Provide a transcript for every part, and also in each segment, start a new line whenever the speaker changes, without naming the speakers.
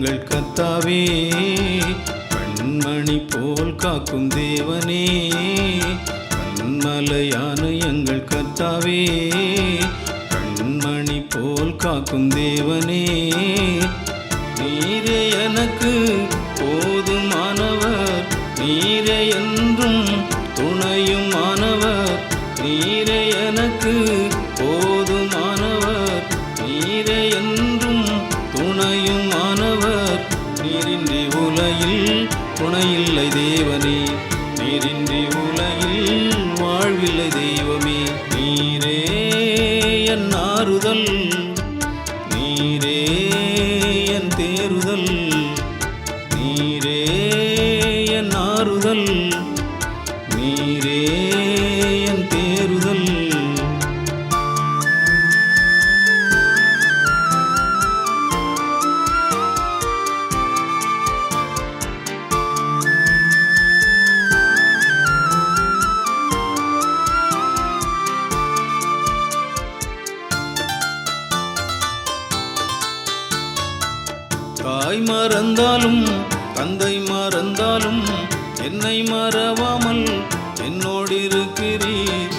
கத்தாவே கண்மணி போல் காக்கும் தேவனே கண்மலையான எங்கள் கத்தாவே கண்மணி போல் காக்கும் தேவனே. நீரே எனக்கு போதுமானவர் நீரே என்றும் துணையுமானவர் நீ உலகில் துணையில்லை தேவனே. நீரின்றி உலகில் வாழ்வில்லை தெய்வமே. நீரே என் ஆறுதல். தாய் மறந்தாலும் தந்தை மறந்தாலும் என்னை மறவாமல் என்னோடு இருக்கிறீர்.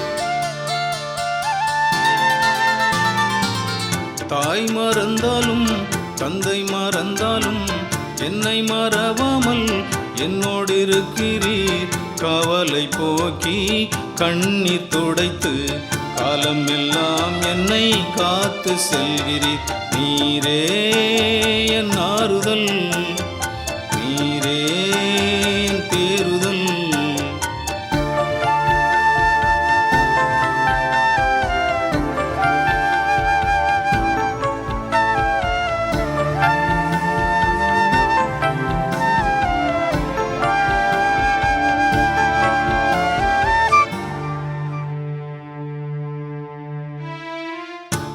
தாய் மறந்தாலும் தந்தை மறந்தாலும் என்னை மறவாமல் என்னோடு இருக்கிறீர். கவலை போக்கி கண்ணீர் துடைத்து காலம் எல்லாம் என்னை காத்து செல்கிறீர். நீரே. ஆறுதல் நீரே தேறுதல்.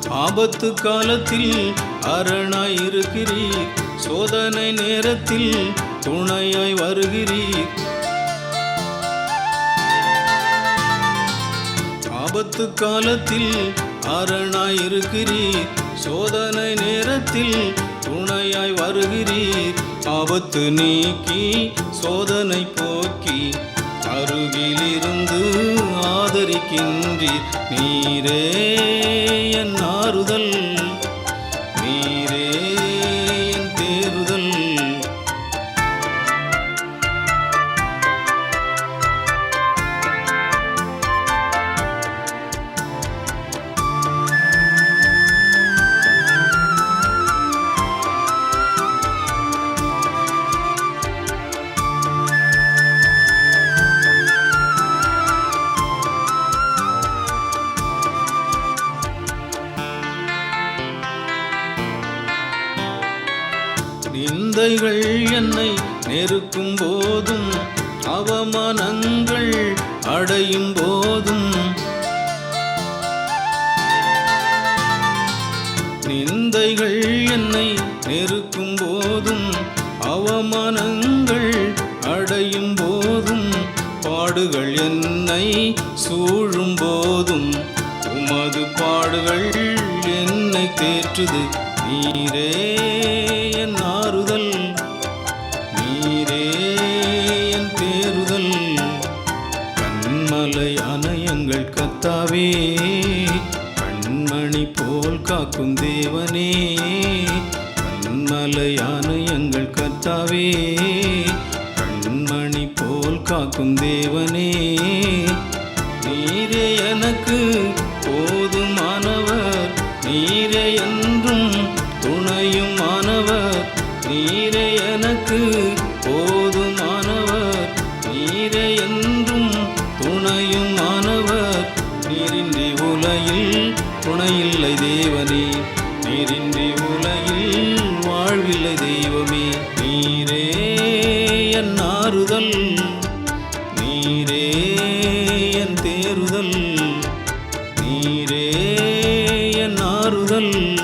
ஆபத்து காலத்தில் அரணாயிருக்கிறீர். சோதனை நேரத்தில் துணையாய் வருகிறீர். ஆபத்து காலத்தில் அரணாய் இருக்கிறீர். சோதனை நேரத்தில் துணையாய் வருகிறீர். ஆபத்து நீக்கி சோதனை போக்கி அருகிலிருந்து ஆதரிக்கின்றீர். நீரே என் ஆறுதல். நிந்தைகள் என்னை நெருக்கும் போதும் அவமானங்கள் அடையும் போதும். நிந்தைகள் என்னை நெருக்கும் போதும் அவமானங்கள் அடையும் போதும். பாடுகள் என்னை சூழும் போதும் உமது பாடுகள் என்னை தேற்றுது நீரே. எங்கள் கண்மணி போல் காக்கும் தேவனே கண்மலையான எங்கள் கர்த்தாவே கண்மணி போல் காக்கும் தேவனே. நீரே எனக்கு போதுமானவர் நீரே என்றும் துணையுமானவர். நீரே எனக்கு போதுமானவர் நீரே என் துணையில் துணையில்லை தேவனே. நீரின்றி உலகில் வாழ்வில்லை தெய்வமே. நீரே என் ஆறுதல். நீரே என் தேறுதல். நீரே என் ஆறுதல்.